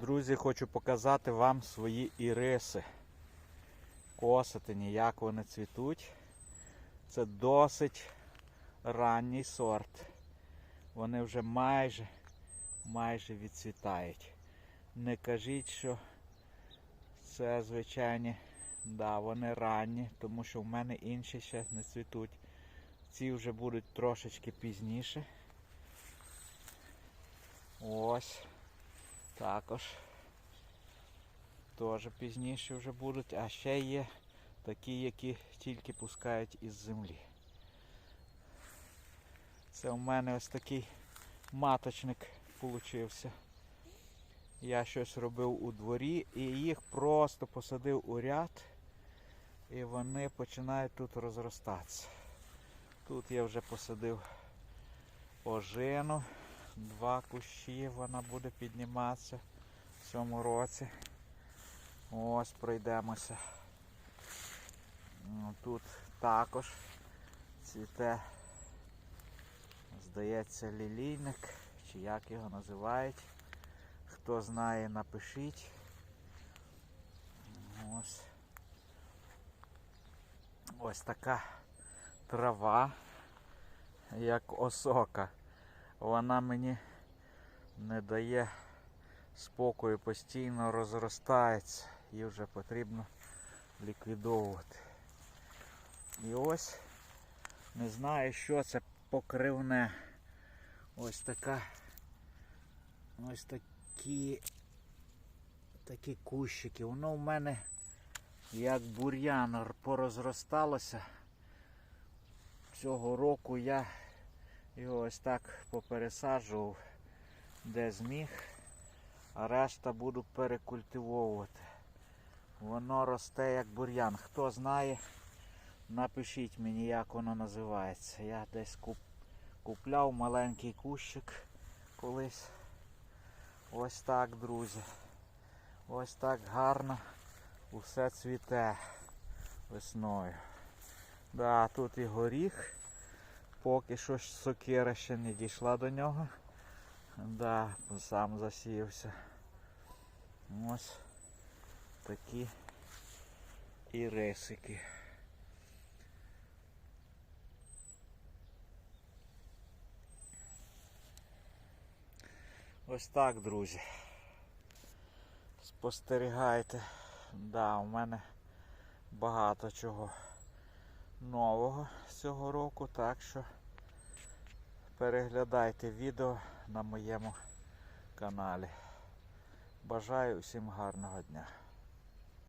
Друзі, хочу показати вам свої іриси. Косатині, як вони цвітуть. Це досить ранній сорт. Вони вже майже, майже відцвітають. Не кажіть, що це звичайні, да, вони ранні, тому що в мене інші ще не цвітуть. Ці вже будуть трошечки пізніше. Ось. Також. Теж пізніше вже будуть. А ще є такі, які тільки пускають із землі. Це у мене ось такий маточник получився. Я щось робив у дворі і їх просто посадив у ряд. І вони починають тут розростатися. Тут я вже посадив ожину. Два кущі вона буде підніматися в цьому році. Ось пройдемося. Ну, Тут також цвіте, здається, лілійник, чи як його називають. Хто знає, напишіть. Ось. Ось така трава, як осока. Вона мені не дає спокою, постійно розростається. Її вже потрібно ліквідовувати. І ось не знаю, що це покривне. Ось така. Ось такі такі кущики. Воно в мене як бур'ян порозросталося. Цього року я його ось так попересаджував, де зміг, а решта буду перекультивовувати. Воно росте як бур'ян. Хто знає, напишіть мені, як воно називається. Я десь куп... купляв маленький кущик колись. Ось так, друзі. Ось так гарно усе цвіте весною. Да, тут і горіх. Поки що сокира ще не дійшла до нього. Да, сам засіявся. Ось такі ірисики. Ось так, друзі. Спостерігайте. Да, у мене багато чого нового цього року, так що переглядайте відео на моєму каналі. Бажаю усім гарного дня.